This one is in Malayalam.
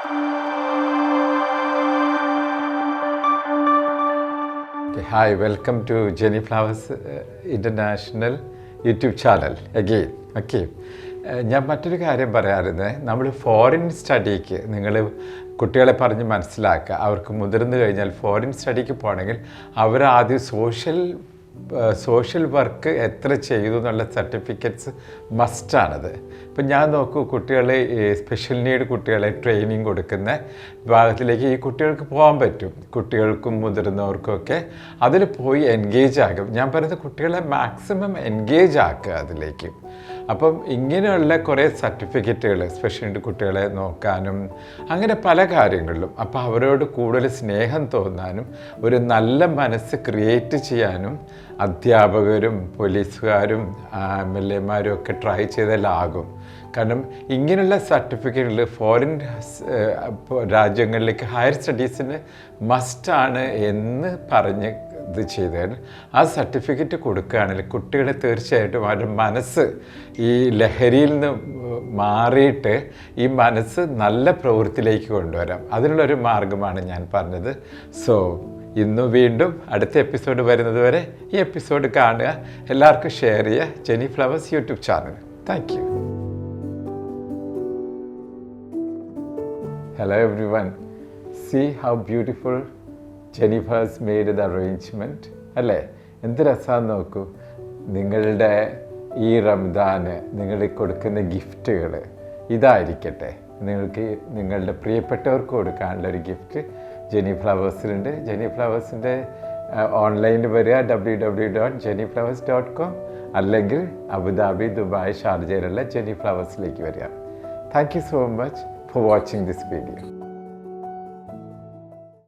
Okay, welcome to Jeni flowers international YouTube channel again okay ഞാൻ മറ്റൊരു കാര്യം പറയാറുന്നത് നമ്മൾ ഫോറിൻ സ്റ്റഡിക്ക് നിങ്ങൾ കുട്ടികളെ പറഞ്ഞ് മനസ്സിലാക്കുക. അവർക്ക് മുതിർന്നു കഴിഞ്ഞാൽ ഫോറിൻ സ്റ്റഡിക്ക് പോകണമെങ്കിൽ അവർ ആദ്യം സോഷ്യൽ സോഷ്യൽ വർക്ക് എത്ര ചെയ്തു എന്നുള്ള സർട്ടിഫിക്കറ്റ്സ് മസ്റ്റാണത് ഇപ്പം ഞാൻ നോക്കൂ കുട്ടികളെ സ്പെഷ്യൽ നീഡ് കുട്ടികളെ ട്രെയിനിങ് കൊടുക്കുന്ന വിഭാഗത്തിലേക്ക് ഈ കുട്ടികൾക്ക് പോകാൻ പറ്റും. കുട്ടികൾക്കും മുതിർന്നവർക്കൊക്കെ അതിൽ പോയി എൻഗേജ് ആകും. ഞാൻ പറയുന്നത് കുട്ടികളെ മാക്സിമം എൻഗേജ് ആക്കുക അതിലേക്ക്. അപ്പം ഇങ്ങനെയുള്ള കുറേ സർട്ടിഫിക്കറ്റുകൾ സ്പെഷ്യൽ നീഡ് കുട്ടികളെ നോക്കാനും അങ്ങനെ പല കാര്യങ്ങളിലും. അപ്പോൾ അവരോട് കൂടുതൽ സ്നേഹം തോന്നാനും ഒരു നല്ല മനസ്സ് ക്രിയേറ്റ് ചെയ്യാനും അധ്യാപകരും പോലീസുകാരും എം എൽ എമാരും ഒക്കെ ട്രൈ ചെയ്താലാകും. കാരണം ഇങ്ങനെയുള്ള സർട്ടിഫിക്കറ്റുകൾ ഫോറിൻ രാജ്യങ്ങളിലേക്ക് ഹയർ സ്റ്റഡീസിന് മസ്റ്റാണ് എന്ന് പറഞ്ഞ് ഇത് ചെയ്താൽ ആ സർട്ടിഫിക്കറ്റ് കൊടുക്കുകയാണെങ്കിൽ കുട്ടികളെ തീർച്ചയായിട്ടും അവരുടെ മനസ്സ് ഈ ലഹരിയിൽ നിന്ന് മാറിയിട്ട് ഈ മനസ്സ് നല്ല പ്രവൃത്തിയിലേക്ക് കൊണ്ടുവരാം. അതിനുള്ളൊരു മാർഗമാണ് ഞാൻ പറഞ്ഞത്. സോ ഇന്ന് വീണ്ടും അടുത്ത എപ്പിസോഡ് വരുന്നത് വരെ ഈ എപ്പിസോഡ് കാണുക. എല്ലാവർക്കും ഷെയർ ചെയ്യുക. Jeni flowers YouTube channel thank you hello everyone see how beautiful Jeni flowers made the arrangement അല്ലേ? എന്ത് രസമാണെന്ന് നോക്കൂ. നിങ്ങളുടെ ഈ റംദാന് നിങ്ങൾ കൊടുക്കുന്ന ഗിഫ്റ്റുകൾ ഇതായിരിക്കട്ടെ. നിങ്ങൾക്ക് നിങ്ങളുടെ പ്രിയപ്പെട്ടവർക്ക് കൊടുക്കാനുള്ള ഒരു ഗിഫ്റ്റ് ജെനി ഫ്ലവേഴ്സിലുണ്ട് ജെനി ഫ്ലവേഴ്സിന്റെ ഓൺലൈനിൽ വരിക W W dot Jeni flowers dot com അല്ലെങ്കിൽ അബുദാബി ദുബായ് ഷാർജയിലുള്ള ജെനി ഫ്ലവേഴ്സിലേക്ക് വരിക. Thank you so much for watching this video.